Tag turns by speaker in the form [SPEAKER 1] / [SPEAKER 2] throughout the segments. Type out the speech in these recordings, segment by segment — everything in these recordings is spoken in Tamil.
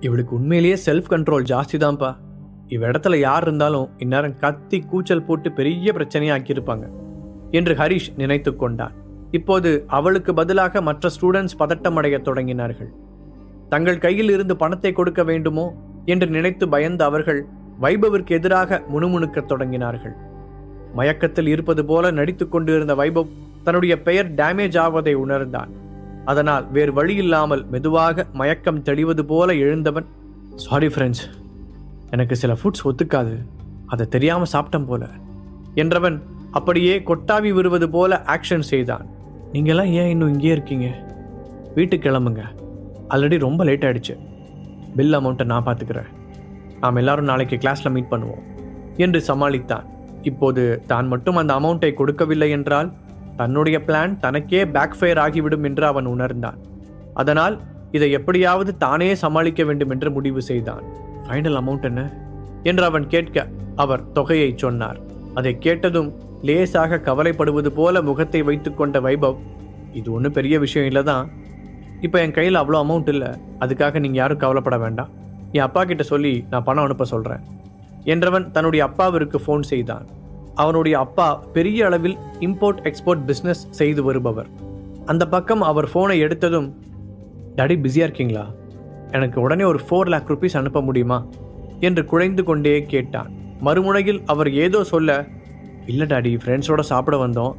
[SPEAKER 1] இவளுக்கு உண்மையிலேயே செல்ஃப் கண்ட்ரோல் ஜாஸ்தி தான்ப்பா இவ இடத்துல யார் இருந்தாலும் இந்நேரம் கத்தி கூச்சல் போட்டு பெரிய பிரச்சனையை ஆக்கியிருப்பாங்க என்று ஹரிஷ் நினைத்து கொண்டான். இப்போது அவளுக்கு பதிலாக மற்ற ஸ்டூடெண்ட்ஸ் பதட்டமடைய தொடங்கினார்கள். தங்கள் கையில் இருந்து பணத்தை கொடுக்க வேண்டுமோ என்று நினைத்து பயந்த அவர்கள் வைபவிற்கு எதிராக முணுமுணுக்கத் தொடங்கினார்கள். மயக்கத்தில் இருப்பது போல நடித்துக் கொண்டிருந்த வைபவ் தன்னுடைய பெயர் டேமேஜ் ஆவதை உணர்ந்தான். அதனால் வேறு வழியில்லாமல் மெதுவாக மயக்கம் தெளிவது போல எழுந்தவன். சாரி ஃப்ரெண்ட்ஸ் எனக்கு சில ஃபுட்ஸ் ஒத்துக்காது. அதை தெரியாமல் சாப்பிட்டேன் போல. என்றவன் அப்படியே கொட்டாவி விடுவது போல ஆக்ஷன் செய்தான். நீங்கள்லாம் ஏன் இன்னும் இங்கேயே இருக்கீங்க? வீட்டுக்கு கிளம்புங்க. ஆல்ரெடி ரொம்ப லேட் ஆயிடுச்சு. பில் அமௌண்ட்டை நான் பார்த்துக்கிறேன். நாம் எல்லாரும் நாளைக்கு கிளாஸில் மீட் பண்ணுவோம். என்று சமாளித்தான். இப்போது தான் மட்டும் அந்த அமௌண்ட்டை கொடுக்கவில்லை என்றால் தன்னுடைய பிளான் தனக்கே பேக்ஃபயர் ஆகிவிடும் என்று அவன் உணர்ந்தான். அதனால் இதை எப்படியாவது தானே சமாளிக்க வேண்டும் என்று முடிவு செய்தான். ஃபைனல் அமௌண்ட் என்ன? என்று அவன் கேட்க அவர் தொகையை சொன்னார். அதை கேட்டதும் லேசாக கவலைப்படுவது போல முகத்தை வைத்துக்கொண்ட வைபவ் இது ஒன்றும் பெரிய விஷயம் இல்லை தான். இப்போ என் கையில் அவ்வளோ அமௌண்ட் இல்லை. அதுக்காக நீங்கள் யாரும் கவலைப்பட வேண்டாம். என் அப்பா கிட்ட சொல்லி நான் பணம் அனுப்ப சொல்கிறேன் என்றவன் தன்னுடைய அப்பாவிற்கு ஃபோன் செய்தான். அவனுடைய அப்பா பெரிய அளவில் இம்போர்ட் எக்ஸ்போர்ட் பிஸ்னஸ் செய்து வருபவர். அந்த பக்கம் அவர் ஃபோனை எடுத்ததும் டாடி பிஸியாக இருக்கீங்களா? எனக்கு உடனே ஒரு ஃபோர் லேக் ருபீஸ் அனுப்ப முடியுமா? என்று குழைந்து கொண்டே கேட்டான். மறுமுனையில் அவர் ஏதோ சொல்ல இல்லை டாடி ஃப்ரெண்ட்ஸோட சாப்பிட வந்தோம்.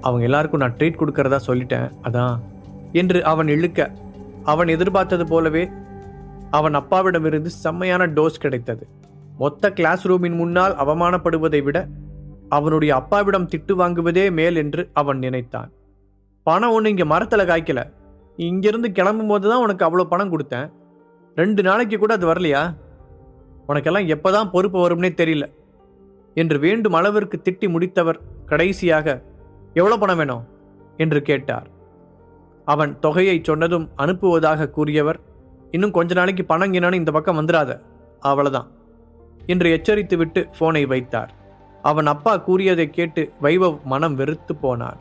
[SPEAKER 1] அவங்க எல்லாருக்கும் நான் ட்ரீட் கொடுக்கறதா சொல்லிட்டேன் அதான் என்று அவன் இழுக்க அவன் எதிர்பார்த்தது போலவே அவன் அப்பாவிடமிருந்து செம்மையான டோஸ் கிடைத்தது. மொத்த கிளாஸ் ரூமின் முன்னால் அவமானப்படுவதை விட அவனுடைய அப்பாவிடம் திட்டு வாங்குவதே மேல் என்று அவன் நினைத்தான். பணம் ஒன்று இங்கே மரத்தில் காய்க்கல. இங்கிருந்து கிளம்பும் போது தான் உனக்கு அவ்வளோ பணம் கொடுத்தேன். ரெண்டு நாளைக்கு கூட அது வரலையா? உனக்கெல்லாம் எப்போ தான் பொறுப்பு வரும்னே தெரியல. என்று வேண்டும் அளவிற்கு திட்டி முடித்தவர் கடைசியாக எவ்வளோ பணம் வேணும்? என்று கேட்டார். அவன் தொகையை சொன்னதும் அனுப்புவதாக கூறியவர் இன்னும் கொஞ்ச நாளைக்கு பணம் கிணான்னு இந்த பக்கம் வந்துடாத. அவ்வளோதான் என்று எச்சரித்துவிட்டு போனை வைத்தார். அவன் அப்பா கூறியதை கேட்டு வைபவ் மனம் வெறுத்து போனான்.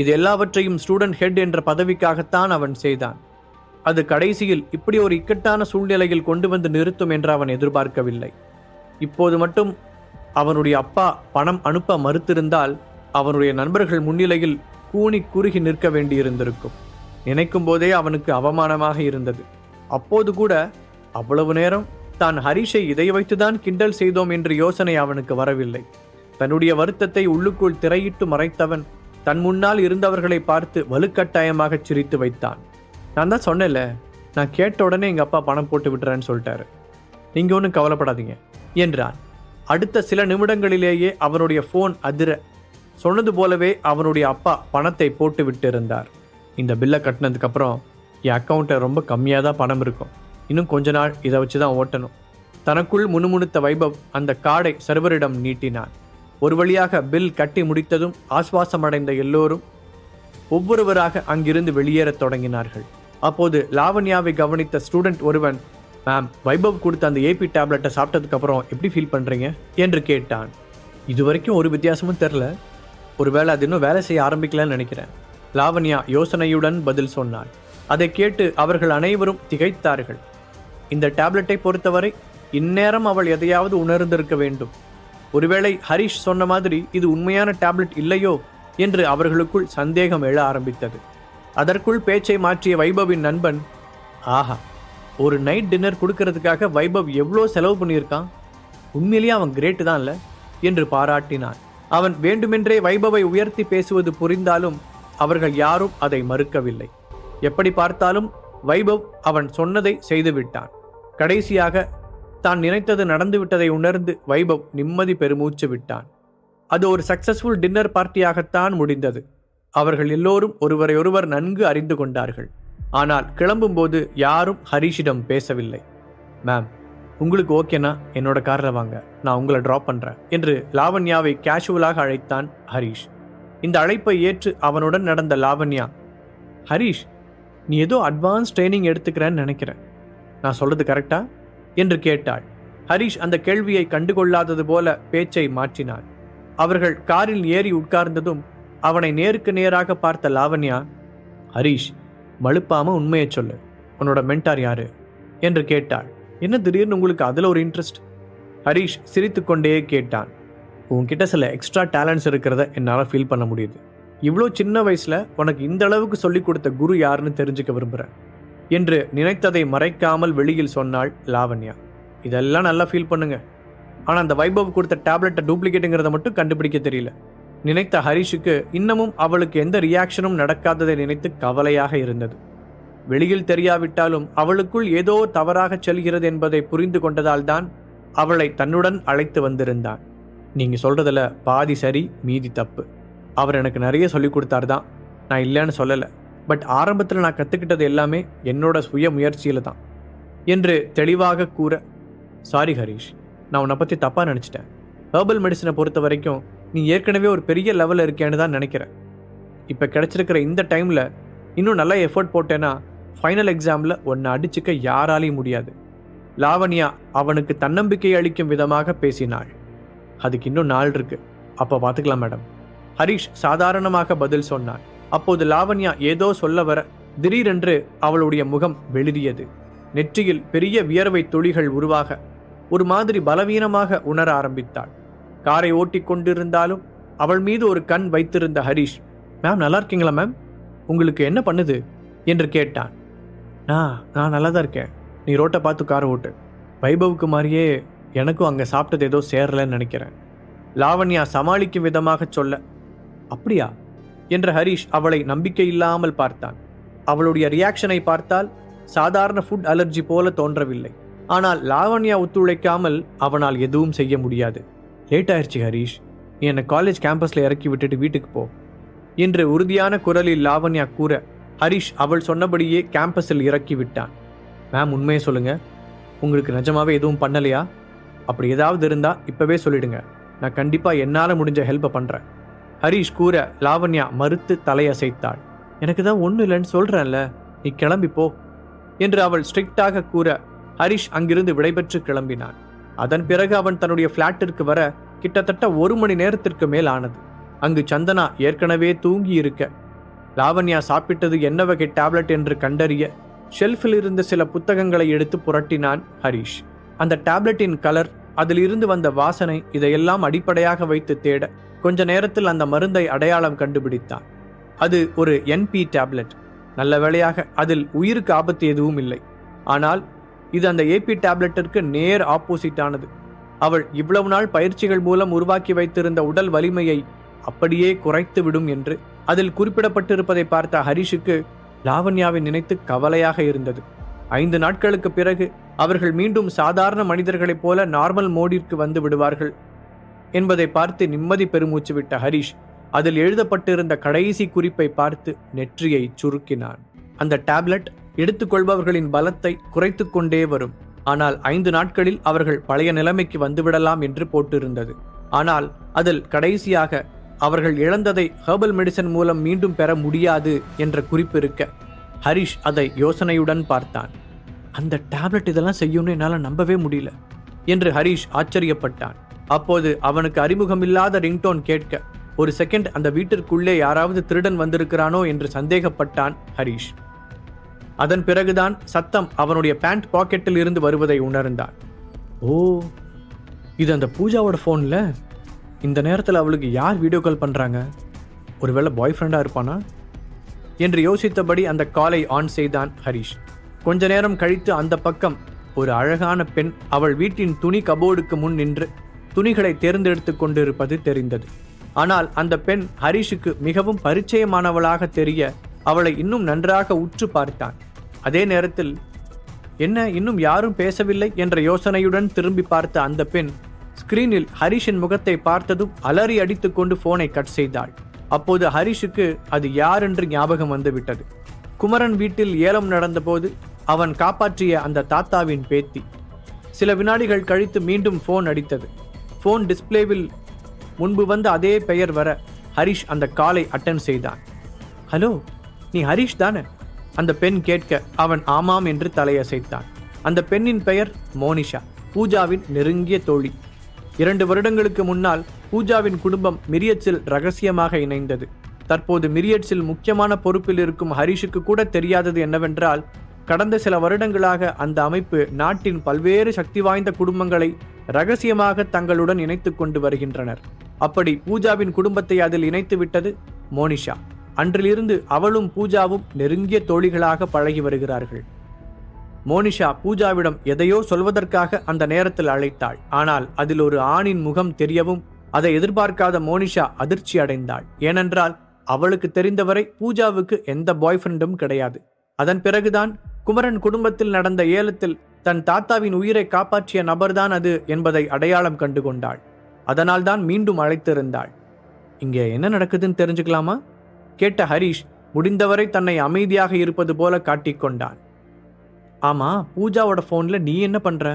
[SPEAKER 1] இது எல்லாவற்றையும் ஸ்டூடெண்ட் ஹெட் என்ற பதவிக்காகத்தான் அவன் செய்தான். அது கடைசியில் இப்படி ஒரு இக்கட்டான சூழ்நிலையில் கொண்டு வந்து நிறுத்தும் என்று அவன் எதிர்பார்க்கவில்லை. இப்போது மட்டும் அவனுடைய அப்பா பணம் அனுப்ப மறுத்திருந்தால் அவனுடைய நண்பர்கள் முன்னிலையில் கூனி குறுகி நிற்க வேண்டியிருந்திருக்கும். நினைக்கும் போதே அவனுக்கு அவமானமாக இருந்தது. அப்போது கூட அவ்வளவு நேரம் தான் ஹரிஷை இதை வைத்துதான் கிண்டல் செய்தோம் என்ற யோசனை அவனுக்கு வரவில்லை. தன்னுடைய வருத்தத்தை உள்ளுக்குள் திரையிட்டு மறைத்தவன் தன் முன்னால் இருந்தவர்களை பார்த்து வலுக்கட்டாயமாக சிரித்து வைத்தான். நான் தான் சொன்னேன்ல நான் கேட்ட உடனே எங்கள் அப்பா பணம் போட்டு விட்டுறேன்னு சொல்லிட்டாரு. நீங்கள் ஒன்றும் கவலைப்படாதீங்க என்றான். அடுத்த சில நிமிடங்களிலேயே அவனுடைய ஃபோன் அதிர சொன்னது போலவே அவனுடைய அப்பா பணத்தை போட்டு விட்டு இருந்தார் இந்த பில்லை கட்டினதுக்கப்புறம் என் அக்கௌண்ட்டில் ரொம்ப கம்மியாக தான் பணம் இருக்கும். இன்னும் கொஞ்ச நாள் இதை வச்சு தான் ஓட்டணும். தனக்குள் முணுமுணுத்த வைபவ் அந்த கார்டை சர்வரிடம் நீட்டினான். ஒரு வழியாக பில் கட்டி முடித்ததும் ஆஸ்வாசமடைந்த எல்லோரும் ஒவ்வொருவராக அங்கிருந்து வெளியேறத் தொடங்கினார்கள். அப்போது லாவண்யாவை கவனித்த ஸ்டூடெண்ட் ஒருவன் மேம் வைபவ் கொடுத்த அந்த ஏபி டேப்லெட்டை சாப்பிட்டதுக்கு அப்புறம் எப்படி ஃபீல் பண்ணுறீங்க என்று கேட்டான். இது வரைக்கும் ஒரு வித்தியாசமும் தெரில ஒருவேளை அது இன்னும் வேலை செய்ய ஆரம்பிக்கலன்னு நினைக்கிறேன். லாவண்யா யோசனையுடன் பதில் சொன்னாள் அதை கேட்டு அவர்கள் அனைவரும் திகைத்தார்கள். இந்த டேப்லெட்டை பொறுத்தவரை இந்நேரம் அவள் எதையாவது உணர்ந்திருக்க வேண்டும். ஒருவேளை ஹரிஷ் சொன்ன மாதிரி இது உண்மையான டேப்லெட் இல்லையோ என்று அவர்களுக்குள் சந்தேகம் எழ ஆரம்பித்தது. அதற்குள் பேச்சை மாற்றிய வைபவின் நண்பன் ஆஹா ஒரு நைட் டின்னர் கொடுக்கறதுக்காக வைபவ் எவ்வளோ செலவு பண்ணியிருக்கான்? உண்மையிலேயே அவன் கிரேட்டு தான் இல்லை என்று பாராட்டினான். அவன் வேண்டுமென்றே வைபவை உயர்த்தி பேசுவது புரிந்தாலும் அவர்கள் யாரும் அதை மறுக்கவில்லை. எப்படி பார்த்தாலும் வைபவ் அவன் சொன்னதை செய்துவிட்டான். கடைசியாக தான் நினைத்தது நடந்துவிட்டதை உணர்ந்து வைபவ் நிம்மதி பெருமூச்சு விட்டான். அது ஒரு சக்சஸ்ஃபுல் டின்னர் பார்ட்டியாகத்தான் முடிந்தது. அவர்கள் எல்லோரும் ஒருவரையொருவர் நன்கு அறிந்து கொண்டார்கள். ஆனால் கிளம்பும்போது யாரும் ஹரிஷிடம் பேசவில்லை. மேம் உங்களுக்கு ஓகேனா? என்னோட காரில் வாங்க. நான் உங்களை ட்ராப் பண்ணுறேன் என்று லாவண்யாவை கேஷுவலாக அழைத்தான் ஹரிஷ். இந்த அழைப்பை ஏற்று அவனுடன் நடந்த லாவண்யா ஹரிஷ் நீ ஏதோ அட்வான்ஸ் ட்ரைனிங் எடுத்துக்கிறேன்னு நினைக்கிறேன். நான் சொல்றது கரெக்டா? என்று கேட்டாள். ஹரிஷ் அந்த கேள்வியை கண்டுகொள்ளாதது போல பேச்சை மாற்றினான் அவர்கள் காரில் ஏறி உட்கார்ந்ததும் அவனை நேருக்கு நேராக பார்த்த லாவண்யா ஹரிஷ் மழுப்பாம உண்மையை சொல்லு. உன்னோட மென்டார் யாரு? என்று கேட்டாள். என்ன திடீர்னு உங்களுக்கு அதில் ஒரு இன்ட்ரெஸ்ட் ஹரீஷ் சிரித்துக்கொண்டே கேட்டான். உன்கிட்ட சில எக்ஸ்ட்ரா டேலண்ட்ஸ் இருக்கிறத என்னால் ஃபீல் பண்ண முடியுது. இவ்வளோ சின்ன வயசில் உனக்கு இந்த அளவுக்கு சொல்லிக் கொடுத்த குரு யாருன்னு தெரிஞ்சுக்க விரும்புகிறேன் என்று நினைத்ததை மறைக்காமல் வெளியில் சொன்னாள் லாவண்யா. இதெல்லாம் நல்லா ஃபீல் பண்ணுங்க. ஆனால் அந்த வைபவ் கொடுத்த டேப்லெட்டை டூப்ளிகேட்டுங்கிறத மட்டும் கண்டுபிடிக்க தெரியல. நினைத்த ஹரிஷுக்கு இன்னமும் அவளுக்கு எந்த ரியாக்ஷனும் நடக்காததை நினைத்து கவலையாக இருந்தது. வெளியில் தெரியாவிட்டாலும் அவளுக்குள் ஏதோ தவறாக செல்கிறது என்பதை புரிந்து கொண்டதால் தான் அவளை தன்னுடன் அழைத்து வந்திருந்தான். நீங்கள் சொல்கிறதில் பாதி சரி மீதி தப்பு. அவர் எனக்கு நிறைய சொல்லிக் கொடுத்தாரு தான் நான் இல்லைன்னு சொல்லலை. பட் ஆரம்பத்தில் நான் கற்றுக்கிட்டது எல்லாமே என்னோட சுய முயற்சியில் தான். என்று தெளிவாக கூற சாரி ஹரீஷ் நான் உன்னை பற்றி தப்பாக நினச்சிட்டேன். ஹேர்பல் மெடிசனை பொறுத்த வரைக்கும் நீ ஏற்கனவே ஒரு பெரிய லெவலில் இருக்கேன்னு தான் நினைக்கிறேன். இப்போ கிடச்சிருக்கிற இந்த டைமில் இன்னும் நல்லா எஃபோர்ட் போட்டேன்னா ஃபைனல் எக்ஸாமில் உன்னை அடிச்சுக்க யாராலையும் முடியாது. லாவண்யா அவனுக்கு தன்னம்பிக்கை அளிக்கும் விதமாக பேசினாள். அதுக்கு இன்னும் நாள் இருக்கு. அப்போ பார்த்துக்கலாம் மேடம் ஹரிஷ் சாதாரணமாக பதில் சொன்னான். அப்போது லாவண்யா ஏதோ சொல்ல வர திடீரென்று அவளுடைய முகம் வெளிரியது நெற்றியில் பெரிய வியர்வை துளிகள் உருவாக ஒரு மாதிரி பலவீனமாக உணர ஆரம்பித்தாள். காரை ஓட்டிக் கொண்டிருந்தாலும் அவள் மீது ஒரு கண் வைத்திருந்த ஹரிஷ் மேம் நல்லா இருக்கீங்களா மேம்? உங்களுக்கு என்ன பண்ணுது? என்று கேட்டான். நான் நான் நல்லா தான் இருக்கேன். நீ ரோட்டை பார்த்து காரை ஓட்டு. வைபவுக்கு மாதிரியே எனக்கும் அங்கே சாப்பிட்டது ஏதோ சேரலன்னு நினைக்கிறேன். லாவண்யா சமாளிக்கும் விதமாக சொல்ல அப்படியா? என்ற ஹரிஷ் அவளை நம்பிக்கை இல்லாமல் பார்த்தான். அவளுடைய ரியாக்ஷனை பார்த்தால் சாதாரண ஃபுட் அலர்ஜி போல தோன்றவில்லை. ஆனால் லாவண்யா ஒத்துழைக்காமல் அவனால் எதுவும் செய்ய முடியாது. லேட் ஆயிடுச்சு ஹரீஷ். நீ என்னை காலேஜ் கேம்பஸில் இறக்கி விட்டுட்டு வீட்டுக்கு போ என்று உறுதியான குரலில் லாவண்யா கூற ஹரிஷ் அவள் சொன்னபடியே கேம்பஸில் இறக்கி விட்டான். மேம் உண்மையை சொல்லுங்க. உங்களுக்கு நிஜமாவே எதுவும் பண்ணலையா? அப்படி ஏதாவது இருந்தா இப்பவே சொல்லிடுங்க. நான் கண்டிப்பா என்னால் முடிஞ்ச ஹெல்ப்பை பண்றேன். ஹரிஷ் கூற லாவண்யா மறுத்து தலையசைத்தாள். எனக்கு தான் ஒன்றும் இல்லைன்னு சொல்கிறேன்ல நீ கிளம்பி போ என்று அவள் ஸ்ட்ரிக்டாக கூற ஹரிஷ் அங்கிருந்து விடைபெற்று கிளம்பினான். அதன் பிறகு அவன் தன்னுடைய ஃப்ளாட்டிற்கு வர கிட்டத்தட்ட ஒரு மணி நேரத்திற்கு மேல் ஆனது. அங்கு சந்தனா ஏற்கனவே தூங்கி இருக்க லாவண்யா சாப்பிட்டது என்ன வகை டேப்லெட் என்று கண்டறிய ஷெல்ஃபில் இருந்த சில புத்தகங்களை எடுத்து புரட்டினான் ஹரிஷ். அந்த டேப்லெட்டின் கலர் அதிலிருந்து வந்த வாசனை இதையெல்லாம் அடிப்படையாக வைத்து தேட கொஞ்ச நேரத்தில் அந்த மருந்தை அடையாளம் கண்டுபிடித்தான். அது ஒரு என்பி டேப்லெட் நல்ல வேளையாக அதில் உயிருக்கு ஆபத்து எதுவும் இல்லை. ஆனால் இது அந்த ஏபி டேப்லெட்டிற்கு நேர் ஆப்போசிட் ஆனது. அவள் இவ்வளவு நாள் பயிற்சிகள் மூலம் உருவாக்கி வைத்திருந்த உடல் வலிமையை அப்படியே குறைத்து விடும் என்று அதில் குறிப்பிடப்பட்டிருப்பதை பார்த்த ஹரிஷுக்கு லாவண்யாவை நினைத்து கவலையாக இருந்தது. ஐந்து நாட்களுக்கு பிறகு அவர்கள் மீண்டும் சாதாரண மனிதர்களைப் போல நார்மல் மோடிற்கு வந்து விடுவார்கள். என்பதை பார்த்து நிம்மதி பெருமூச்சு விட்ட ஹரிஷ் அதில் எழுதப்பட்டிருந்த கடைசி குறிப்பை பார்த்து நெற்றியை சுருக்கினான். அந்த டேப்லெட் எடுத்துக்கொள்பவர்களின் பலத்தை குறைத்து கொண்டே வரும். ஆனால் ஐந்து நாட்களில் அவர்கள் பழைய நிலைமைக்கு வந்துவிடலாம் என்று போட்டிருந்தது. ஆனால் அதில் கடைசியாக அவர்கள் இழந்ததை ஹெர்பல் மெடிசன் மூலம் மீண்டும் பெற முடியாது என்ற குறிப்பிருக்க ஹரிஷ் அதை யோசனையுடன் பார்த்தான். அந்த டேப்லெட் இதெல்லாம் செய்யும்னு என்னால் நம்பவே முடியல என்று ஹரிஷ் ஆச்சரியப்பட்டான். அப்போது அவனுக்கு அறிமுகமில்லாத ரிங்டோன் கேட்க ஒரு செகண்ட் அந்த வீட்டிற்குள்ளே யாராவது திருடன் வந்திருக்கிறானோ? என்று சந்தேகப்பட்டான் ஹரிஷ். அதன் பிறகுதான் சத்தம் அவனுடைய பேண்ட் பாக்கெட்டில் இருந்து வருவதை உணர்ந்தான். ஓ இது அந்த பூஜாவோட ஃபோனில் இந்த நேரத்தில் அவளுக்கு யார் வீடியோ கால் பண்ணுறாங்க ஒருவேளை பாய் ஃப்ரெண்டாக இருப்பானா? என்று யோசித்தபடி அந்த காலை ஆன் செய்தான் ஹரிஷ். கொஞ்ச நேரம் கழித்து அந்த பக்கம் ஒரு அழகான பெண் அவள் வீட்டின் துணி கபோர்டுக்கு முன் நின்று துணிகளை தேர்ந்தெடுத்து கொண்டிருப்பது தெரிந்தது. ஆனால் அந்த பெண் ஹரிஷுக்கு மிகவும் பரிச்சயமானவளாக தெரிய அவளை இன்னும் நன்றாக உற்று பார்த்தான். அதே நேரத்தில் என்ன இன்னும் யாரும் பேசவில்லை? என்ற யோசனையுடன் திரும்பி பார்த்த அந்த பெண் ஸ்கிரீனில் ஹரிஷின் முகத்தை பார்த்ததும் அலறி அடித்துக்கொண்டு போனை கட் செய்தாள். அப்போது ஹரிஷுக்கு அது யார் என்று ஞாபகம் வந்துவிட்டது. குமரன் வீட்டில் ஏலம் நடந்தபோது அவன் காப்பாற்றிய அந்த தாத்தாவின் பேத்தி. சில வினாடிகள் கழித்து மீண்டும் போன் அடித்தது. ஃபோன் டிஸ்பிளேவில் முன்பு வந்த அதே பெயர் வர ஹரிஷ் அந்த காலை அட்டன் செய்தான். ஹலோ நீ ஹரிஷ் தானே? அந்த பெண் கேட்க அவன் ஆமாம் என்று தலையசைத்தான். அந்த பெண்ணின் பெயர் மோனிஷா பூஜாவின் நெருங்கிய தோழி. இரண்டு வருடங்களுக்கு முன்னால் பூஜாவின் குடும்பம் மிரியட்ஸில் ரகசியமாக இணைந்தது. தற்போது மிரியட்ஸில் முக்கியமான பொறுப்பில் இருக்கும் ஹரிஷுக்கு கூட தெரியாதது என்னவென்றால் கடந்த சில வருடங்களாக அந்த அமைப்பு நாட்டின் பல்வேறு சக்தி வாய்ந்த குடும்பங்களை ரகசியமாக தங்களுடன் இணைத்து கொண்டு வருகின்றனர். அப்படி பூஜாவின் குடும்பத்தை அதில் இணைத்து விட்டது மோனிஷா. அன்றிலிருந்து அவளும் பூஜாவும் நெருங்கிய தோழிகளாக பழகி வருகிறார்கள். மோனிஷா பூஜாவிடம் எதையோ சொல்வதற்காக அந்த நேரத்தில் அழைத்தாள். ஆனால் அதில் ஒரு ஆணின் முகம் தெரியவும் அதை எதிர்பார்க்காத மோனிஷா அதிர்ச்சி அடைந்தாள். ஏனென்றால் அவளுக்கு தெரிந்தவரை பூஜாவுக்கு எந்த பாய் ஃப்ரெண்டும் கிடையாது. அதன் பிறகுதான் குமரன் குடும்பத்தில் நடந்த ஏலத்தில் தன் தாத்தாவின் உயிரை காப்பாற்றிய நபர்தான் அது என்பதை அடையாளம் கண்டு கொண்டாள் அதனால்தான் மீண்டும் அழைத்திருந்தாள். இங்கே என்ன நடக்குதுன்னு தெரிஞ்சுக்கலாமா? கேட்ட ஹரிஷ் முடிந்தவரை தன்னை அமைதியாக இருப்பது போல காட்டிக்கொண்டான் ஆமா பூஜாவோட ஃபோன்ல நீ என்ன பண்ற?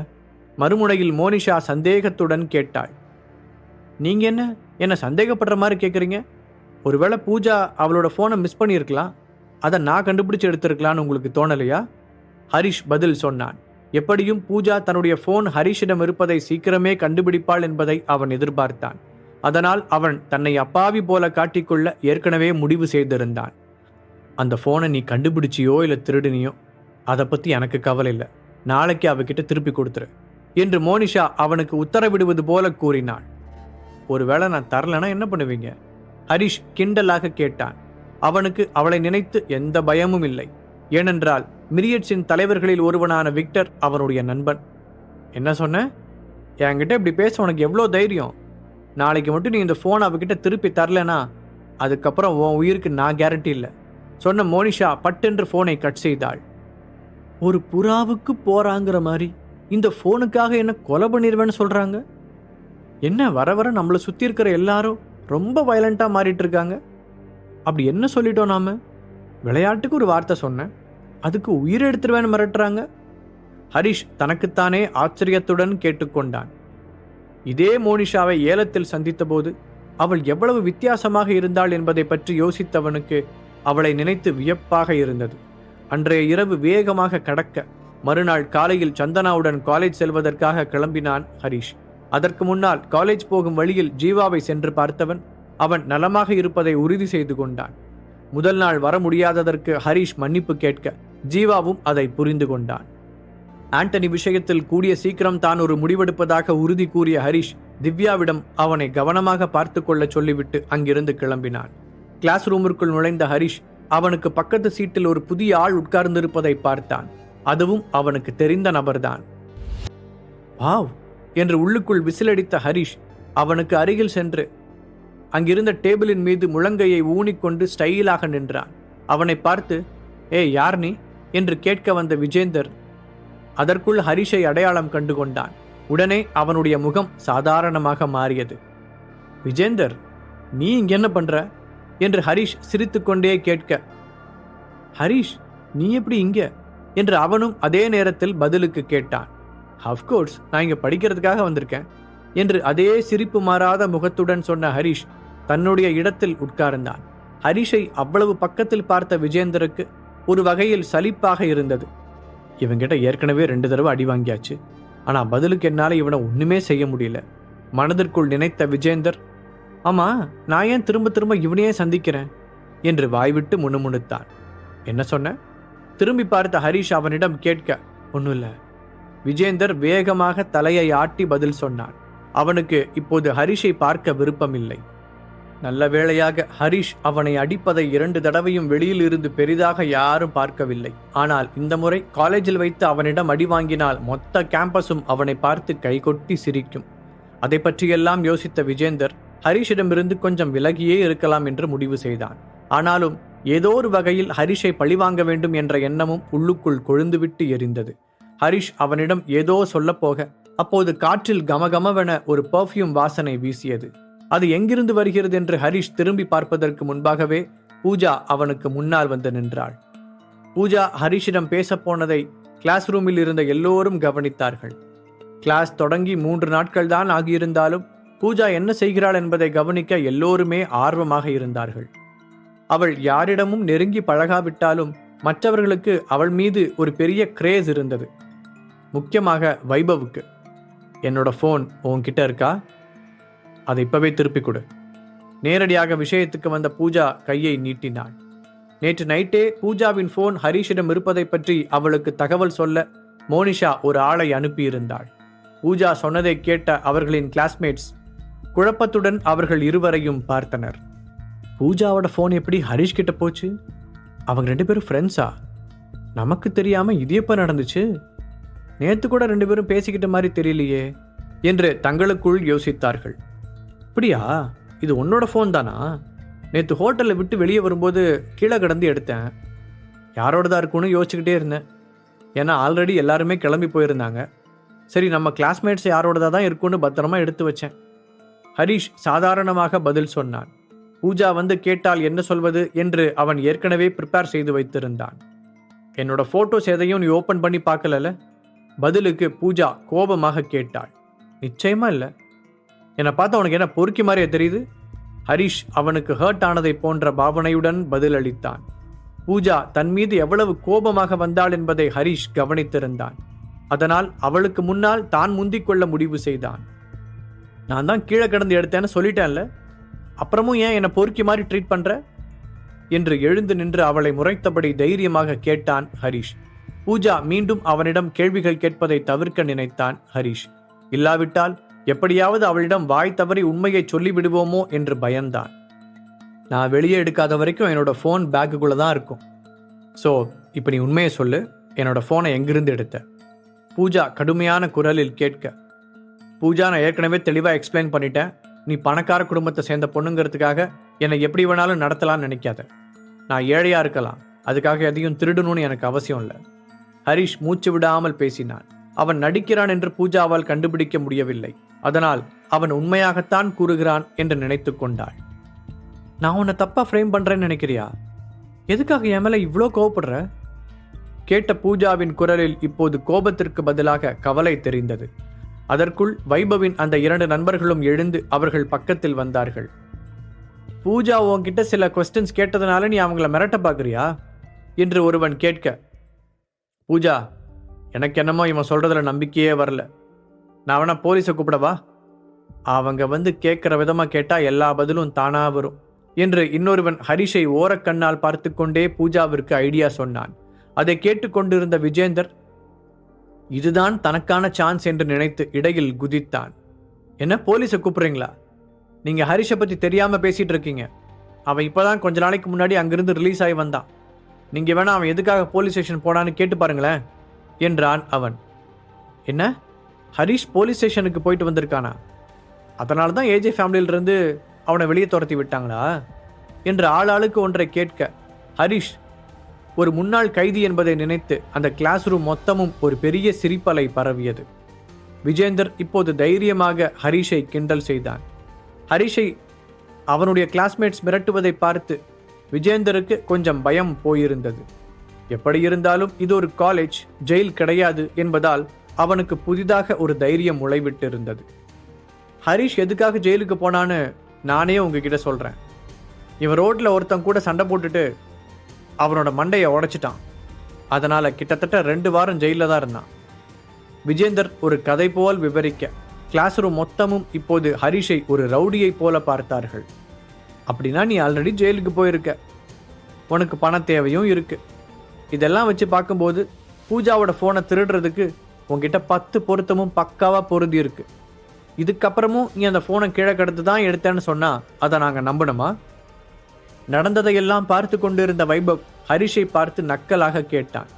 [SPEAKER 1] மறுமுனையில் மோனிஷா சந்தேகத்துடன் கேட்டாள். நீங்க என்ன? என்ன சந்தேகப்படுற மாதிரி கேட்குறீங்க ஒருவேளை பூஜா அவளோட ஃபோனை மிஸ் பண்ணியிருக்கலாம். அதை நான் கண்டுபிடிச்சு எடுத்திருக்கலான்னு உங்களுக்கு தோணலையா? ஹரிஷ் பதில் சொன்னான். எப்படியும் பூஜா தன்னுடைய ஃபோன் ஹரிஷிடம் இருப்பதை சீக்கிரமே கண்டுபிடிப்பாள் என்பதை அவன் எதிர்பார்த்தான். அதனால் அவன் தன்னை அப்பாவி போல காட்டிக்கொள்ள ஏற்கனவே முடிவு செய்திருந்தான். அந்த ஃபோனை நீ கண்டுபிடிச்சியோ இல்லை திருடினியோ அதை பற்றி எனக்கு கவலை இல்லை. நாளைக்கு அவகிட்ட திருப்பி கொடுத்துரு. என்று மோனிஷா அவனுக்கு உத்தரவிடுவது போல கூறினாள். ஒருவேளை நான் தரலனா என்ன பண்ணுவீங்க? ஹரிஷ் கிண்டலாக கேட்டான். அவனுக்கு அவளை நினைத்து எந்த பயமும் இல்லை. ஏனென்றால் மிரியட்ஸின் தலைவர்களில் ஒருவனான விக்டர் அவனுடைய நண்பன். என்ன சொன்ன? என்கிட்ட இப்படி பேச உனக்கு எவ்வளோ தைரியம்? நாளைக்கு மட்டும் நீ இந்த ஃபோன் அவகிட்ட திருப்பி தரலனா அதுக்கப்புறம் உன் உயிருக்கு நான் கேரண்டி இல்லை. சொன்ன மோனிஷா பட்டென்று ஃபோனை கட் செய்தாள். ஒரு புறாவுக்கு போகிறாங்கிற மாதிரி இந்த ஃபோனுக்காக என்ன கொலை பண்ணிடுவேன்னு சொல்கிறாங்க என்ன வர வர நம்மளை சுற்றி இருக்கிற எல்லாரும் ரொம்ப வயலண்ட்டாக மாறிட்டு இருக்காங்க? அப்படி என்ன சொல்லிட்டோம் நாம? விளையாட்டுக்கு ஒரு வார்த்தை சொன்னேன். அதுக்கு உயிர் எடுத்துருவேன்னு மிரட்டுறாங்க? ஹரிஷ் தனக்குத்தானே ஆச்சரியத்துடன் கேட்டுக்கொண்டான். இதே மோனிஷாவை ஏலத்தில் சந்தித்தபோது அவள் எவ்வளவு வித்தியாசமாக இருந்தாள் என்பதை பற்றி யோசித்தவனுக்கு அவளை நினைத்து வியப்பாக இருந்தது. அன்றைய இரவு வேகமாக கடக்க மறுநாள் காலையில் சந்தனாவுடன் காலேஜ் செல்வதற்காக கிளம்பினான் ஹரிஷ். அதற்கு முன்னால் காலேஜ் போகும் வழியில் ஜீவாவை சென்று பார்த்தவன் அவன் நலமாக இருப்பதை உறுதி செய்து கொண்டான். முதல் நாள் வர முடியாததற்கு ஹரிஷ் மன்னிப்பு கேட்க ஜீவாவும் அதை புரிந்து கொண்டான். ஆண்டனி விஷயத்தில் கூடிய சீக்கிரம் தான் ஒரு முடிவெடுப்பதாக உறுதி கூறிய ஹரிஷ் திவ்யாவிடம் அவனை கவனமாக பார்த்து கொள்ள சொல்லிவிட்டு அங்கிருந்து கிளம்பினான். கிளாஸ் ரூமிற்குள் நுழைந்த ஹரிஷ் அவனுக்கு பக்கத்து சீட்டில் ஒரு புதிய ஆள் உட்கார்ந்திருப்பதை பார்த்தான். அதுவும் அவனுக்கு தெரிந்த நபர்தான். வாவ் என்று உள்ளுக்குள் விசிலடித்த ஹரிஷ் அவனுக்கு அருகில் சென்று அங்கிருந்த டேபிளின் மீது முழங்கையை ஊனிக்கொண்டு ஸ்டைலாக நின்றான். அவனை பார்த்து ஏ யார் நீ? என்று கேட்க வந்த விஜேந்தர் அதற்குள் ஹரிஷை அடையாளம் கண்டு கொண்டான் உடனே அவனுடைய முகம் சாதாரணமாக மாறியது. விஜேந்தர் நீ இங்க என்ன பண்ற? என்று ஹரிஷ் சிரித்துக்கொண்டே கேட்க ஹரிஷ் நீ எப்படி இங்க? என்று அவனும் அதே நேரத்தில் பதிலுக்கு கேட்டான். அஃப்கோர்ஸ் நான் இங்க படிக்கிறதுக்காக வந்திருக்கேன் என்று அதே சிரிப்பு மாறாத முகத்துடன் சொன்ன ஹரிஷ் தன்னுடைய இடத்தில் உட்கார்ந்தான். ஹரிஷை அவ்வளவு பக்கத்தில் பார்த்த விஜேந்தருக்கு ஒரு வகையில் சலிப்பாக இருந்தது. இவங்கிட்ட ஏற்கனவே ரெண்டு தடவை அடி வாங்கியாச்சு. ஆனால் பதிலுக்கு என்னால் இவனை ஒன்றுமே செய்ய முடியல. மனதிற்குள் நினைத்த விஜேந்தர் ஆமாம் நான் ஏன் திரும்ப திரும்ப இவனையே சந்திக்கிறேன்? என்று வாய்விட்டு முணுமுணுத்தான். என்ன சொன்ன? திரும்பி பார்த்த ஹரிஷ் அவனிடம் கேட்க ஒன்றும் இல்லை. விஜேந்தர் வேகமாக தலையை ஆட்டி பதில் சொன்னான். அவனுக்கு இப்போது ஹரிஷை பார்க்க விருப்பமில்லை. நல்ல வேளையாக ஹரிஷ் அவனை அடிப்பதை இரண்டு தடவையும் வெளியில் இருந்து பெரிதாக யாரும் பார்க்கவில்லை. ஆனால் இந்த முறை காலேஜில் வைத்து அவனிடம் அடி வாங்கினால் மொத்த கேம்பஸும் அவனை பார்த்து கைகொட்டி சிரிக்கும். அதை பற்றியெல்லாம் யோசித்த விஜேந்தர் ஹரிஷிடமிருந்து கொஞ்சம் விலகியே இருக்கலாம் என்று முடிவு செய்தான். ஆனாலும் ஏதோ ஒரு வகையில் ஹரிஷை பழிவாங்க வேண்டும் என்ற எண்ணமும் உள்ளுக்குள் கொழுந்துவிட்டு எரிந்தது. ஹரிஷ் அவனிடம் ஏதோ சொல்லப்போக அப்போது காற்றில் கமகமவென ஒரு பர்ஃப்யூம் வாசனை வீசியது. அது எங்கிருந்து வருகிறது என்று ஹரிஷ் திரும்பி பார்ப்பதற்கு முன்பாகவே பூஜா அவனுக்கு முன்னால் வந்து நின்றாள். பூஜா ஹரிஷிடம் பேசப்போனதை கிளாஸ் ரூமில் இருந்த எல்லோரும் கவனித்தார்கள். கிளாஸ் தொடங்கி மூன்று நாட்கள் தான் ஆகியிருந்தாலும் பூஜா என்ன செய்கிறாள் என்பதை கவனிக்க எல்லோருமே ஆர்வமாக இருந்தார்கள். அவள் யாரிடமும் நெருங்கி பழகாவிட்டாலும் மற்றவர்களுக்கு அவள் மீது ஒரு பெரிய கிரேஸ் இருந்தது. முக்கியமாக வைபவுக்கு. என்னோட ஃபோன் உன்கிட்ட இருக்கா? அதை இப்பவே திருப்பிக் கொடு. நேரடியாக விஷயத்துக்கு வந்த பூஜா கையை நீட்டினாள். நேற்று நைட்டே பூஜாவின் ஃபோன் ஹரிஷிடம் இருப்பதை பற்றி அவளுக்கு தகவல் சொல்ல மோனிஷா ஒரு ஆளை அனுப்பியிருந்தாள். பூஜா சொன்னதை கேட்ட அவர்களின் கிளாஸ்மேட்ஸ் குழப்பத்துடன் அவர்கள் இருவரையும் பார்த்தனர். பூஜாவோட ஃபோன் எப்படி ஹரிஷ் கிட்ட போச்சு? அவங்க ரெண்டு பேரும் ஃப்ரெண்ட்ஸா நமக்கு தெரியாம இது எப்போ நடந்துச்சு? நேற்று கூட ரெண்டு பேரும் பேசிக்கிட்ட மாதிரி தெரியலையே என்று தங்களுக்குள் யோசித்தார்கள். அப்படியா? இது உன்னோட ஃபோன் தானா? நேற்று ஹோட்டலில் விட்டு வெளியே வரும்போது கீழே கிடந்து எடுத்தேன். யாரோடதாக இருக்கும்னு யோசிச்சுக்கிட்டே இருந்தேன். ஏன்னா ஆல்ரெடி எல்லாருமே கிளம்பி போயிருந்தாங்க. சரி நம்ம கிளாஸ்மேட்ஸ் யாரோடதாக தான் இருக்கும்னு பத்திரமா எடுத்து வச்சேன். ஹரிஷ் சாதாரணமாக பதில் சொன்னான். பூஜா வந்து கேட்டால் என்ன சொல்வது என்று அவன் ஏற்கனவே ப்ரிப்பேர் செய்து வைத்திருந்தான். என்னோட ஃபோட்டோஸ் எதையும் நீ ஓப்பன் பண்ணி பார்க்கலல பதிலுக்கு பூஜா கோபமாக கேட்டாள். நிச்சயமா இல்லை. என்னை பார்த்து அவனுக்கு என்ன பொறுக்கி மாதிரியே தெரியுது? ஹரிஷ் அவனுக்கு ஹர்ட் ஆனதை போன்ற பாவனையுடன் பதிலளித்தான். பூஜா தன் மீது எவ்வளவு கோபமாக வந்தாள் என்பதை ஹரிஷ் கவனித்திருந்தான். அதனால் அவளுக்கு முன்னால் தான் முந்திக்கொள்ள முடிவு செய்தான். நான் தான் கீழே கிடந்து எடுத்தேன்னு சொல்லிட்டேன்ல அப்புறமும் ஏன் என்னை பொறுக்கி மாதிரி ட்ரீட் பண்ற? என்று எழுந்து நின்று அவளை முறைத்தபடி தைரியமாக கேட்டான் ஹரிஷ். பூஜா மீண்டும் அவனிடம் கேள்விகள் கேட்பதை தவிர்க்க நினைத்தான் ஹரிஷ். இல்லாவிட்டால் எப்படியாவது அவளிடம் வாய் தவறி உண்மையை சொல்லிவிடுவோமோ என்று பயந்தான். நான் வெளியே எடுக்காத வரைக்கும் என்னோட ஃபோன் பேக்குக்குள்ளே தான் இருக்கும். ஸோ இப்போ நீ உண்மையை சொல்லு. என்னோட ஃபோனை எங்கிருந்து எடுத்த? பூஜா கடுமையான குரலில் கேட்க பூஜா நான் ஏற்கனவே தெளிவாக எக்ஸ்பிளைன் பண்ணிட்டேன். நீ பணக்கார குடும்பத்தை சேர்ந்த பொண்ணுங்கிறதுக்காக என்னை எப்படி வேணாலும் நடத்தலாம்னு நினைக்காத. நான் ஏழையாக இருக்கலாம். அதுக்காக எதையும் திருடணும்னு எனக்கு அவசியம் இல்லை. ஹரிஷ் மூச்சு விடாமல் பேசினான். அவன் நடிக்கிறான் என்று பூஜாவால் கண்டுபிடிக்க முடியவில்லை. அதனால் அவன் உண்மையாகத்தான் கூறுகிறான் என்று நினைத்து கொண்டாள். நான் உன்னை தப்பாக ஃப்ரேம் பண்ணுறேன்னு நினைக்கிறியா? எதுக்காக என் மேலே இவ்வளோ கோவப்படுற? கேட்ட பூஜாவின் குரலில் இப்போது கோபத்திற்கு பதிலாக கவலை தெரிந்தது. அதற்குள் வைபவின் அந்த இரண்டு நண்பர்களும் எழுந்து அவர்கள் பக்கத்தில் வந்தார்கள். பூஜா உன்கிட்ட சில கொஸ்டின்ஸ் கேட்டதுனால நீ அவங்கள மிரட்ட பார்க்குறியா? என்று ஒருவன் கேட்க பூஜா எனக்கு என்னமோ இவன் சொல்றதுல நம்பிக்கையே வரல. நான் வேணா போலீஸை கூப்பிடவா? அவங்க வந்து கேட்குற விதமாக கேட்டால் எல்லா பதிலும் தானா வரும் என்று இன்னொருவன் ஹரிஷை ஓரக்கண்ணால் பார்த்து கொண்டே பூஜாவிற்கு ஐடியா சொன்னான். அதை கேட்டுக்கொண்டிருந்த விஜேந்தர் இதுதான் தனக்கான சான்ஸ் என்று நினைத்து இடையில் குதித்தான். என்ன போலீஸை கூப்பிட்றீங்களா? நீங்கள் ஹரிஷை பற்றி தெரியாமல் பேசிகிட்டு இருக்கீங்க. அவன் இப்போ தான் கொஞ்ச நாளைக்கு முன்னாடி அங்கிருந்து ரிலீஸ் ஆகி வந்தான். நீங்கள் வேணா அவன் எதுக்காக போலீஸ் ஸ்டேஷன் போனான்னு கேட்டு பாருங்களேன் என்றான் அவன். என்ன? ஹரிஷ் போலீஸ் ஸ்டேஷனுக்கு போயிட்டு வந்திருக்கானா? அதனால தான் ஏஜே ஃபேமிலியிலிருந்து அவனை வெளியே துரத்தி விட்டாங்களா? என்று ஆளாளுக்கு ஒன்றை கேட்க ஹரிஷ் ஒரு முன்னாள் கைதி என்பதை நினைத்து அந்த கிளாஸ் ரூம் மொத்தமும் ஒரு பெரிய சிரிப்பலை பரவியது. விஜேந்தர் இப்போது தைரியமாக ஹரிஷை கிண்டல் செய்தான். ஹரிஷை அவனுடைய கிளாஸ்மேட்ஸ் மிரட்டுவதை பார்த்து விஜேந்தருக்கு கொஞ்சம் பயம் போயிருந்தது. எப்படி இருந்தாலும் இது ஒரு காலேஜ் ஜெயில் கிடையாது என்பதால் அவனுக்கு புதிதாக ஒரு தைரியம் முளைவிட்டு இருந்தது ஹரிஷ் எதுக்காக ஜெயிலுக்கு போனான்னு நானே உங்ககிட்ட சொல்கிறேன் இவன் ரோட்டில் ஒருத்தன் கூட சண்டை போட்டுட்டு அவனோட மண்டையை உடைச்சிட்டான். அதனால் கிட்டத்தட்ட ரெண்டு வாரம் ஜெயிலில் தான் இருந்தான். விஜேந்தர் ஒரு கதை போல் விவரிக்க கிளாஸ் ரூம் மொத்தமும் இப்போது ஹரிஷை ஒரு ரவுடியைப் போல பார்த்தார்கள். அப்படின்னா நீ ஆல்ரெடி ஜெயிலுக்கு போயிருக்க. உனக்கு பண தேவையும் இருக்கு. இதெல்லாம் வச்சு பார்க்கும்போது பூஜாவோட ஃபோனை திருடுறதுக்கு உங்ககிட்ட பத்து பொருத்தமும் பக்காவாக பொருந்தி இருக்கு. இதுக்கப்புறமும் நீ அந்த ஃபோனை கீழே கடந்து தான் எடுத்தேன்னு சொன்னால் அதை நாங்கள் நம்பணுமா? நடந்ததையெல்லாம் பார்த்து கொண்டிருந்த வைபவ் ஹரிஷை பார்த்து நக்கலாக கேட்டான்.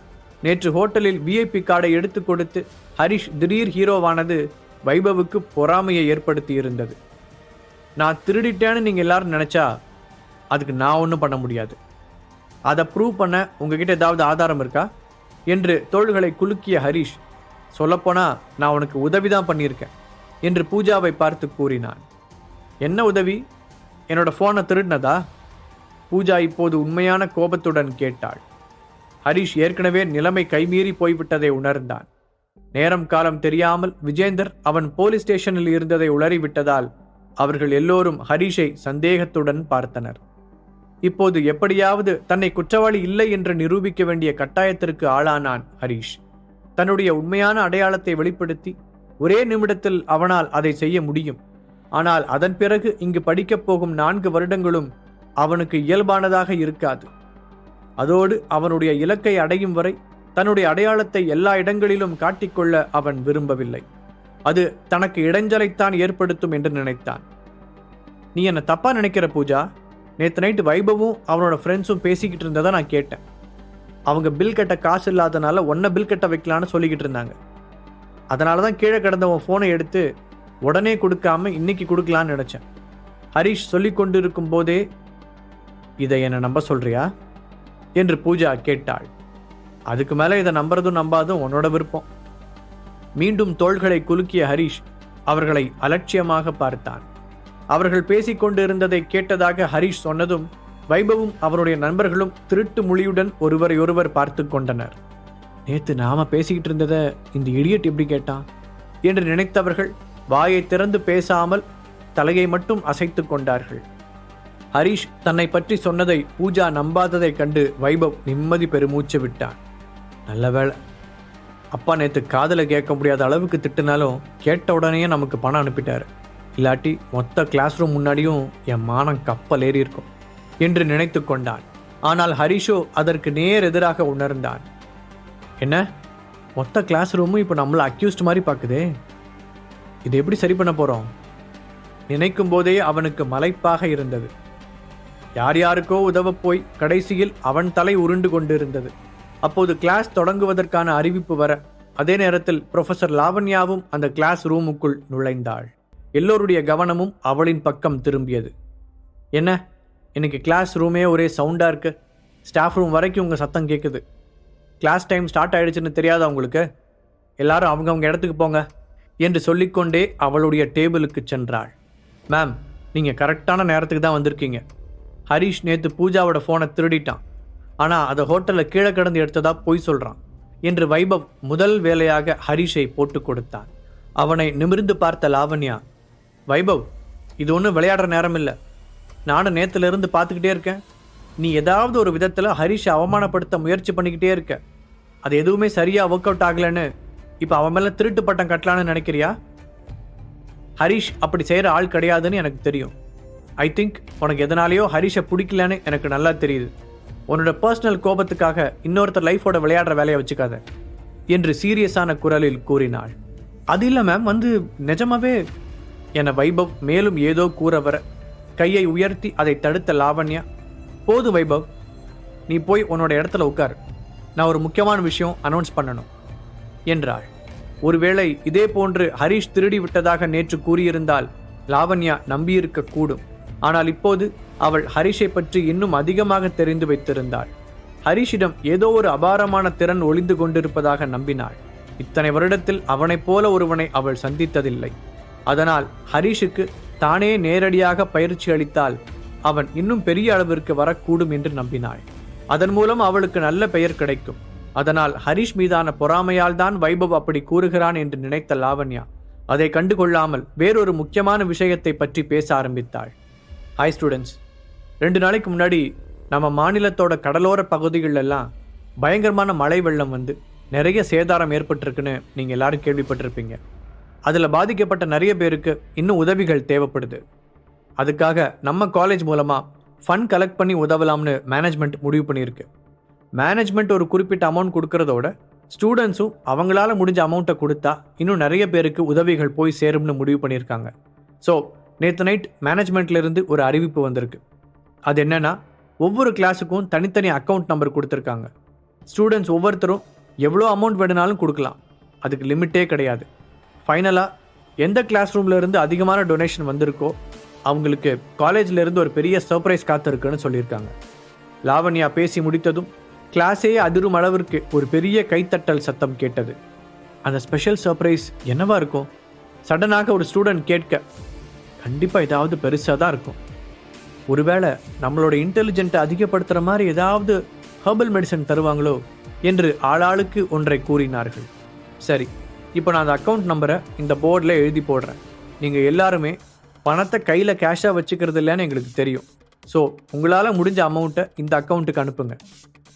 [SPEAKER 1] நேற்று ஹோட்டலில் விஐபி கார்டை எடுத்து கொடுத்து ஹரிஷ் திடீர் ஹீரோவானது வைபவுக்கு பொறாமையை ஏற்படுத்தி இருந்தது. நான் திருடிட்டேன்னு நீங்கள் எல்லாரும் நினச்சா அதுக்கு நான் ஒன்றும் பண்ண முடியாது. அதை ப்ரூவ் பண்ண உங்ககிட்ட ஏதாவது ஆதாரம் இருக்கா? என்று தோள்களை குலுக்கிய ஹரிஷ் சொல்லப்போனால் நான் உனக்கு உதவி தான் பண்ணியிருக்கேன் என்று பூஜாவை பார்த்து கூறினான். என்ன உதவி? என்னோட ஃபோனை திருடினதா? பூஜா இப்போது உண்மையான கோபத்துடன் கேட்டாள். ஹரிஷ் ஏற்கனவே நிலைமை கைமீறி போய்விட்டதை உணர்ந்தான். நேரம் காலம் தெரியாமல் விஜேந்தர் அவன் போலீஸ் ஸ்டேஷனில் இருந்ததை உளறிவிட்டதால் அவர்கள் எல்லோரும் ஹரிஷை சந்தேகத்துடன் பார்த்தனர். இப்போது எப்படியாவது தன்னை குற்றவாளி இல்லை என்று நிரூபிக்க வேண்டிய கட்டாயத்திற்கு ஆளானான் ஹரிஷ். தன்னுடைய உண்மையான அடையாளத்தை வெளிப்படுத்தி ஒரே நிமிடத்தில் அவனால் அதை செய்ய முடியும். ஆனால் அதன் பிறகு இங்கு படிக்கப் போகும் நான்கு வருடங்களும் அவனுக்கு இயல்பானதாக இருக்காது. அதோடு அவனுடைய இலக்கை அடையும் வரை தன்னுடைய அடையாளத்தை எல்லா இடங்களிலும் காட்டிக்கொள்ள அவன் விரும்பவில்லை. அது தனக்கு இடைஞ்சலைத்தான் ஏற்படுத்தும் என்று நினைத்தான். நீ என்னை தப்பா நினைக்கிற பூஜா? நேற்று நைட்டு வைபவும் அவனோட ஃப்ரெண்ட்ஸும் பேசிக்கிட்டு இருந்ததை நான் கேட்டேன். அவங்க பில் கட்ட காசு இல்லாதனால ஒன்றை பில் கட்ட வைக்கலான்னு சொல்லிக்கிட்டு இருந்தாங்க. அதனால தான் கீழே கிடந்த உன் ஃபோனை எடுத்து உடனே கொடுக்காம இன்னைக்கு கொடுக்கலான்னு நினச்சேன். ஹரிஷ் சொல்லி கொண்டிருக்கும் போதே இதை என்னை நம்ப சொல்றியா? என்று பூஜா கேட்டாள். அதுக்கு மேலே இதை நம்புறதும் நம்பாதும் உன்னோட விருப்பம். மீண்டும் தோள்களை குலுக்கிய ஹரிஷ் அவர்களை அலட்சியமாக பார்த்தான். அவர்கள் பேசிக் கொண்டிருந்ததை கேட்டதாக ஹரிஷ் சொன்னதும் வைபவும் அவருடைய நண்பர்களும் திருட்டு மொழியுடன் ஒருவரையொருவர் பார்த்து கொண்டனர். நேற்று நாம பேசிக்கிட்டு இருந்ததை இந்த இடியட் எப்படி கேட்டான்? என்று நினைத்தவர்கள் வாயை திறந்து பேசாமல் தலையை மட்டும் அசைத்து கொண்டார்கள். ஹரிஷ் தன்னை பற்றி சொன்னதை பூஜா நம்பாததைக் கண்டு வைபவ் நிம்மதி பெருமூச்சு விட்டான். நல்ல வேளை. அப்பா நேற்று காதலை கேட்க முடியாத அளவுக்கு திட்டுனாலும் கேட்ட உடனே நமக்கு பணம் அனுப்பிட்டார். இல்லாட்டி மொத்த கிளாஸ் ரூம் முன்னாடியும் என் மானம் கப்பல் ஏறி இருக்கும். என்று நினைத்து கொண்டான். ஆனால் ஹரிஷோ அதற்கு நேர் எதிராக உணர்ந்தான். என்ன? மொத்த கிளாஸ் ரூமும் இப்போ நம்மளை அக்யூஸ்ட் மாதிரி பார்க்குதே இது எப்படி சரி பண்ண போகிறோம் நினைக்கும் போதே அவனுக்கு மலைப்பாக இருந்தது. யார் யாருக்கோ உதவப் போய் கடைசியில் அவன் தலை உருண்டு கொண்டிருந்தது. அப்போது கிளாஸ் தொடங்குவதற்கான அறிவிப்பு வர அதே நேரத்தில் ப்ரொஃபசர் லாவண்யாவும் அந்த கிளாஸ் ரூமுக்குள் நுழைந்தாள். எல்லோருடைய கவனமும் அவளின் பக்கம் திரும்பியது. என்ன? இன்றைக்கி கிளாஸ் ரூமே ஒரே சவுண்டாக இருக்குது ஸ்டாஃப் ரூம் வரைக்கும் உங்கள் சத்தம் கேட்குது கிளாஸ் டைம் ஸ்டார்ட் ஆகிடுச்சுன்னு தெரியாதா உங்களுக்கு? எல்லாரும் அவங்கவுங்க இடத்துக்கு போங்க என்று சொல்லிக்கொண்டே அவளுடைய டேபிளுக்கு சென்றாள். மேம் நீங்கள் கரெக்டான நேரத்துக்கு தான் வந்திருக்கீங்க. ஹரிஷ் நேற்று பூஜாவோட ஃபோனை திருடிட்டான். ஆனால் அதை ஹோட்டலில் கீழே கிடந்து எடுத்ததா பொய் சொல்கிறான் என்று வைபவ் முதல் வேலையாக ஹரிஷை போட்டு கொடுத்தான் அவனை நிமிர்ந்து பார்த்த லாவண்யா வைபவ் இது ஒன்றும் விளையாடுற நேரம் இல்லை. நானும் நேற்றுலேருந்து பார்த்துக்கிட்டே இருக்கேன். நீ ஏதாவது ஒரு விதத்தில் ஹரிஷை அவமானப்படுத்த முயற்சி பண்ணிக்கிட்டே இருக்க. அது எதுவுமே சரியாக ஒர்க் அவுட் ஆகலைன்னு இப்போ அவன் மேலே திருட்டு பட்டம் கட்டலான்னு நினைக்கிறியா? ஹரிஷ் அப்படி செய்கிற ஆள் கிடையாதுன்னு எனக்கு தெரியும். ஐ திங்க் உனக்கு எதனாலேயோ ஹரிஷை பிடிக்கலன்னு எனக்கு நல்லா தெரியுது. உன்னோட பர்சனல் கோபத்துக்காக இன்னொருத்தர் லைஃபோட விளையாடுற வேலையை வச்சுக்காத என்று சீரியஸான குரலில் கூறினாள். அது இல்லை மேம் வந்து நிஜமாவே என வைபவ் மேலும் ஏதோ கூற வர கையை உயர்த்தி அதை தடுத்த லாவண்யா போது வைபவ் நீ போய் உன்னோட இடத்துல உட்கார். நான் ஒரு முக்கியமான விஷயம் அனௌன்ஸ் பண்ணணும் என்றாள். ஒருவேளை இதே போன்று ஹரிஷ் திருடி விட்டதாக நேற்று கூறியிருந்தால் லாவண்யா நம்பியிருக்க கூடும். ஆனால் இப்போது அவள் ஹரிஷை பற்றி இன்னும் அதிகமாக தெரிந்து வைத்திருந்தாள். ஹரிஷிடம் ஏதோ ஒரு அபாரமான திறன் ஒளிந்து கொண்டிருப்பதாக நம்பினாள். இத்தனை வருடத்தில் அவனைப் போல ஒருவனை அவள் சந்தித்ததில்லை. அதனால் ஹரிஷுக்கு தானே நேரடியாக பயிற்சி அளித்தால் அவன் இன்னும் பெரிய அளவிற்கு வரக்கூடும் என்று நம்பினாள். அதன் மூலம் அவளுக்கு நல்ல பெயர் கிடைக்கும். அதனால் ஹரிஷ் மீதான பொறாமையால் தான் வைபவ் அப்படி கூறுகிறான் என்று நினைத்த லாவண்யா அதை கண்டுகொள்ளாமல் வேறொரு முக்கியமான விஷயத்தை பற்றி பேச ஆரம்பித்தாள். ஹாய் ஸ்டூடெண்ட்ஸ் ரெண்டு நாளைக்கு முன்னாடி நம்ம மாநிலத்தோட கடலோர பகுதிகளெல்லாம் பயங்கரமான மழை வெள்ளம் வந்து நிறைய சேதாரம் ஏற்பட்டிருக்குன்னு நீங்கள் எல்லாரும் கேள்விப்பட்டிருப்பீங்க. அதில் பாதிக்கப்பட்ட நிறைய பேருக்கு இன்னும் உதவிகள் தேவைப்படுது. அதுக்காக நம்ம காலேஜ் மூலமாக ஃபண்ட் கலெக்ட் பண்ணி உதவலாம்னு மேனேஜ்மெண்ட் முடிவு பண்ணியிருக்கு. மேனேஜ்மெண்ட் ஒரு குறிப்பிட்ட அமௌண்ட் கொடுக்கறதோட ஸ்டூடெண்ட்ஸும் அவங்களால முடிஞ்ச அமௌண்ட்டை கொடுத்தா இன்னும் நிறைய பேருக்கு உதவிகள் போய் சேரும்னு முடிவு பண்ணியிருக்காங்க. ஸோ நேற்று நைட் மேனேஜ்மெண்ட்லேருந்து ஒரு அறிவிப்பு வந்திருக்கு. அது என்னென்னா ஒவ்வொரு கிளாஸுக்கும் தனித்தனி அக்கௌண்ட் நம்பர் கொடுத்துருக்காங்க. ஸ்டூடெண்ட்ஸ் ஒவ்வொருத்தரும் எவ்வளோ அமௌண்ட் வேணுனாலும் கொடுக்கலாம். அதுக்கு லிமிட்டே கிடையாது. ஃபைனலாக எந்த கிளாஸ் ரூம்லேருந்து அதிகமான டொனேஷன் வந்திருக்கோ அவங்களுக்கு காலேஜ்லேருந்து ஒரு பெரிய சர்ப்ரைஸ் காத்திருக்குன்னு சொல்லியிருக்காங்க. லாவண்யா பேசி முடித்ததும் கிளாஸே அதிரும் அளவிற்கு ஒரு பெரிய கைத்தட்டல் சத்தம் கேட்டது. அந்த ஸ்பெஷல் சர்ப்ரைஸ் என்னவா இருக்கும்? சடனாக ஒரு ஸ்டூடெண்ட் கேட்க கண்டிப்பாக ஏதாவது பெருசாக தான் இருக்கும். ஒருவேளை நம்மளோட இன்டெலிஜென்ட்டை அதிகப்படுத்துகிற மாதிரி ஏதாவது ஹெர்பல் மெடிசன் தருவாங்களோ? என்று ஆளாளுக்கு ஒன்றை கூறினார்கள். சரி இப்போ நான் அந்த அக்கௌண்ட் நம்பரை இந்த போர்டில் எழுதி போடுறேன். நீங்கள் எல்லாருமே பணத்தை கையில் கேஷாக வச்சுக்கிறது இல்லைன்னு எங்களுக்கு தெரியும். ஸோ உங்களால் முடிஞ்ச அமௌண்ட்டை இந்த அக்கௌண்ட்டுக்கு அனுப்புங்க.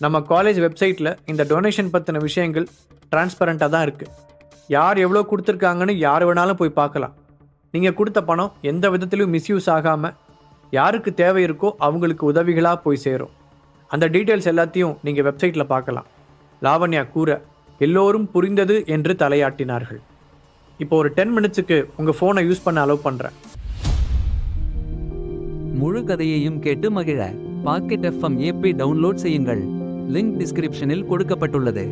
[SPEAKER 1] நம்ம காலேஜ் வெப்சைட்டில் இந்த டொனேஷன் பற்றின விஷயங்கள் டிரான்ஸ்பரண்ட்டாக தான் இருக்குது யார் எவ்வளோ கொடுத்துருக்காங்கன்னு யார் வேணாலும் போய் பார்க்கலாம். நீங்கள் கொடுத்த பணம் எந்த விதத்திலும் மிஸ்யூஸ் ஆகாமல் யாருக்கு தேவை இருக்கோ அவங்களுக்கு உதவிகளாக போய் சேரும். அந்த டீட்டெயில்ஸ் எல்லாத்தையும் நீங்கள் வெப்சைட்டில் பார்க்கலாம். லாவண்யா கூற எல்லோரும் புரிந்தது என்று தலையாட்டினார்கள். இப்போ ஒரு டென் மினிட்ஸுக்கு உங்கள் ஃபோனை யூஸ் பண்ண அலோவ் பண்ணுறேன்
[SPEAKER 2] முழு கதையையும் கேட்டு மகிழ. பாக்கெட் எஃப்எம் ஏபி டவுன்லோட் செய்யுங்கள். லிங்க் டிஸ்கிரிப்ஷனில் கொடுக்கப்பட்டுள்ளது.